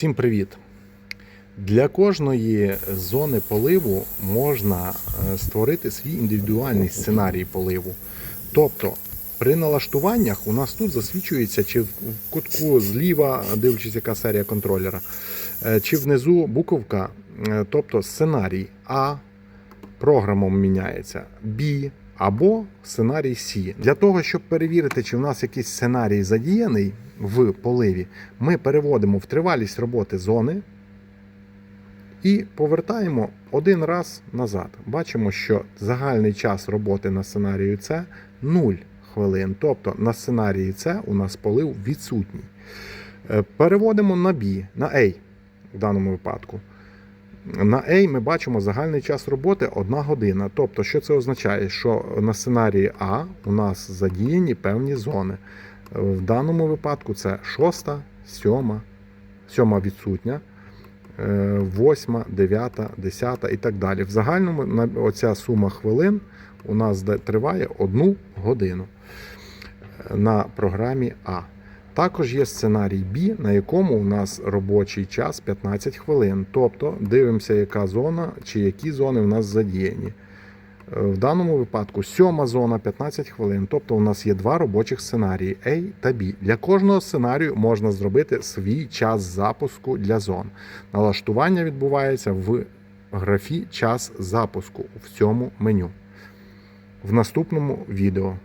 Всім привіт! Для кожної зони поливу можна е, створити свій індивідуальний сценарій поливу. Тобто при налаштуваннях у нас тут засвічується чи в кутку зліва, дивлячись, яка серія контролера, е, чи внизу буковка, е, тобто сценарій А програмом міняється, Б або сценарій С. Для того, щоб перевірити, чи в нас якийсь сценарій задіяний в поливі, ми переводимо в тривалість роботи зони і повертаємо один раз назад. Бачимо, що загальний час роботи на сценарію С 0 хвилин. Тобто на сценарії С у нас полив відсутній. Е, Переводимо на B, на A в даному випадку. На A ми бачимо загальний час роботи 1 година. Тобто, що це означає? Що на сценарії А у нас задіяні певні зони. В даному випадку це 6, 7, 7 відсутня, 8, 9, 10 і так далі. В загальному оця сума хвилин у нас триває 1 годину на програмі А. Також є сценарій B, на якому у нас робочий час 15 хвилин. Тобто дивимося, яка зона чи які зони у нас задіяні. Е, В даному випадку сьома зона 15 хвилин. Тобто у нас є два робочих сценарії A та B. Для кожного сценарію можна зробити свій час запуску для зон. Налаштування відбувається в графі час запуску в цьому меню. В наступному відео.